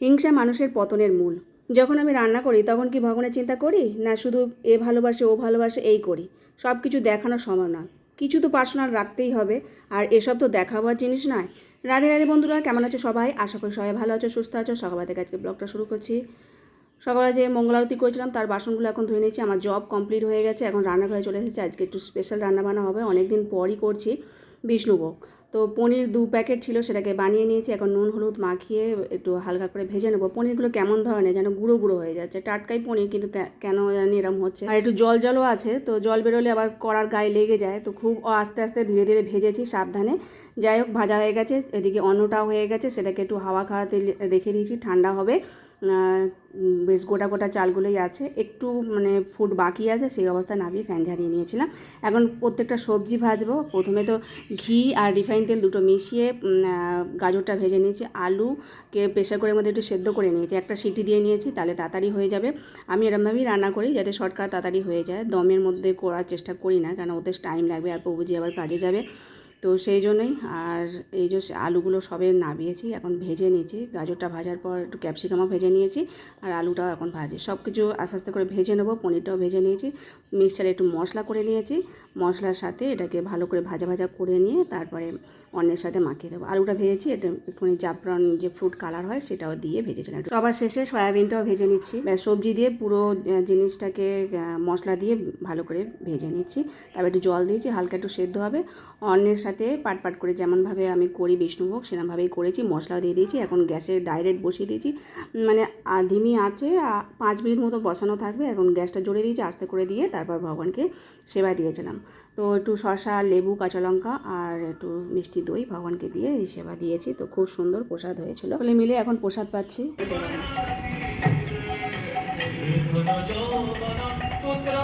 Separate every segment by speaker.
Speaker 1: হিংসা মানুষের পতনের মূল। যখন আমি রান্না করি, তখন কি ভগবানের চিন্তা করি? না, শুধু এ ভালোবাসে, ও ভালোবাসে, এই করি। সব কিছু দেখানো সম্ভব না কিছু তো পার্সোনাল রাখতেই হবে, আর এসব তো দেখাবার জিনিস নয়। রাধে রাধে বন্ধুরা, কেমন আছো সবাই? আশা করি সবাই ভালো আছো, সুস্থ আছো। সকাল থেকে আজকে ব্লগটা শুরু করছি। সকালে যে মঙ্গল আরতি করেছিলাম, তার বাসনগুলো এখন ধুয়ে নিয়েছি। আমার জব কমপ্লিট হয়ে গেছে। এখন রান্নাঘরে চলে এসেছে। আজকে একটু স্পেশাল রান্না বান্না হবে। অনেক দিন পরই করছি। বিষ্ণুভোগ। তো পনির দু প্যাকেট ছিল, সেটাকে বানিয়ে নিয়েছি। এখন নুন, হলুদ মাখিয়ে একটু হালকা করে ভেজে নেব। পনিরগুলো কেমন ধরনের যেন গুঁড়ো গুঁড়ো হয়ে যাচ্ছে। টাটকাই পনির কিন্তু কেন জানি এরম হচ্ছে। আর একটু জল জলও আছে, তো জল বেরোলে আবার কড়ার গায়ে লেগে যায়। তো খুব আস্তে আস্তে ধীরে ধীরে ভেজেছি সাবধানে। যাই হোক, ভাজা হয়ে গেছে। এদিকে অন্নটাও হয়ে গেছে, সেটাকে একটু হাওয়া খাওয়াতে রেখে দিয়েছি ঠান্ডা হবে। বেশ গোটা গোটা চালগুলোই আছে। একটু মানে ফুট বাকি আছে, সেই অবস্থায় নামিয়ে ফ্যান ঝারিয়ে নিয়েছিলাম। এখন প্রত্যেকটা সবজি ভাজবো। প্রথমে তো ঘি আর রিফাইন তেল দুটো মিশিয়ে গাজরটা ভেজে নিয়েছি আলুকে প্রেশার করে মধ্যে একটু সেদ্ধ করে নিয়েছি। একটা সিটি দিয়ে নিয়েছি, তাহলে তাড়াতাড়ি হয়ে যাবে। আমি এরমভাবেই রান্না করি যাতে শর্টকাট তাড়াতাড়ি হয়ে যায়। দমের মধ্যে করার চেষ্টা করি না কারণ ওতে টাইম লাগবে আর প্রভুজি আবার কাজে যাবে। তো সেই জন্যই আর এই যে আলুগুলো সবে নামিয়েছি, এখন ভেজে নিয়েছি। গাজরটা ভাজার পর একটু ক্যাপসিকামও ভেজে নিয়েছি আর আলুটাও এখন ভাজি। সব কিছু আস্তে আস্তে করে ভেজে নেব, পনিরটাও ভেজে নিয়েছি। মিক্সচারে একটু মশলা করে নিয়েছি। মশলার সাথে এটাকে ভালো করে ভাজা ভাজা করে নিয়ে তারপরে অন্যের সাথে মাখিয়ে দেবো। আলুটা ভেজেছি, এটা একটুখানি জাফরান যে ফ্রুট কালার হয় সেটাও দিয়ে ভেজেছিলাম। সবার শেষে সয়াবিনটাও ভেজে নিচ্ছি। সবজি দিয়ে পুরো জিনিসটাকে মশলা দিয়ে ভালো করে ভেজে নিচ্ছি। তারপর একটু জল দিয়েছি, হালকা একটু সেদ্ধ হবে। অন্যের সাথে পাট পাট করে যেমনভাবে আমি করি বিষ্ণুভোগ সেরকমভাবেই করেছি। মশলা দিয়ে দিয়েছি, এখন গ্যাসে ডাইরেক্ট বসিয়ে দিয়েছি। মানে ধিমি আছে পাঁচ মিনিট মতো বসানো থাকবে, এখন গ্যাসটা জড়িয়ে দিয়েছি, আস্তে করে দিয়ে তারপর ভগবানকে সেবা দিয়েছিলাম তো একটু শসা, লেবু, কাঁচা লঙ্কা আর একটু মিষ্টি দই ভগবানকে দিয়ে এই সেবা দিয়েছি। তো খুব সুন্দর প্রসাদ হয়েছিল। বলে মিলে এখন প্রসাদ পাচ্ছি।
Speaker 2: পুত্র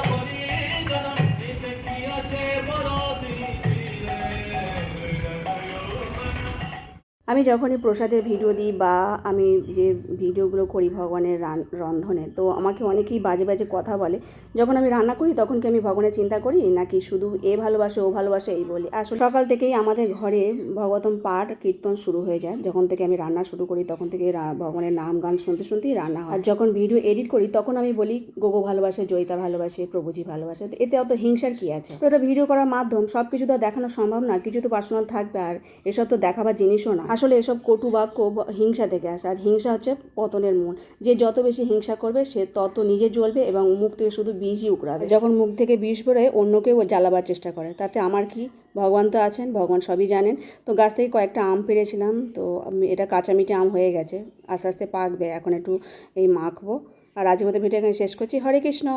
Speaker 1: আমি যখনই প্রসাদের ভিডিও দিই বা আমি যে ভিডিওগুলো করি ভগবানের রান- রন্ধনে, তো আমাকে অনেকেই বাজে বাজে কথা বলে। যখন আমি রান্না করি তখন কি আমি ভগবানের চিন্তা করি? নাকি শুধু এ ভালোবাসে, ও ভালোবাসে এই বলি? আসলে সকাল থেকেই আমাদের ঘরে ভগবতম পাঠ, কীর্তন শুরু হয়ে যায়। যখন থেকে আমি রান্না শুরু করি তখন থেকে ভগবানের নাম গান শুনতে শুনতেই রান্না হয়। আর যখন ভিডিও এডিট করি তখন আমি বলি, গোগো ভালোবাসে, জয়িতা ভালোবাসে, প্রভুজি ভালোবাসে। তো এতে অত হিংসার কি আছে? তো এটা ভিডিও করার মাধ্যম সব কিছু তো আর দেখানো সম্ভব না, কিছু তো পার্সোনাল থাকবে আর এসব তো দেখাবার জিনিসও না। আসলে এসব কটু বাক্য হিংসা থেকে আসে। আর হিংসা হচ্ছে পতনের মূল। যে যত বেশি হিংসা করবে, সে তত নিজে জ্বলবে এবং মুখ থেকে শুধু বিষই উকড়াবে। যখন মুখ থেকে বিষ বেরোয়, অন্যকেও জ্বালাবার চেষ্টা করে। তাতে আমার কি? ভগবান তো আছেন, ভগবান সবই জানেন। তো গাছ থেকে কয়েকটা আম পেরেছিলাম, তো এটা কাঁচামিঠে আম হয়ে গেছে। আস্তে আস্তে পাকবে। এখন একটু এই মাখবো। আর আজকের মতো ভিডিও এখানে শেষ করছি। হরে কৃষ্ণ!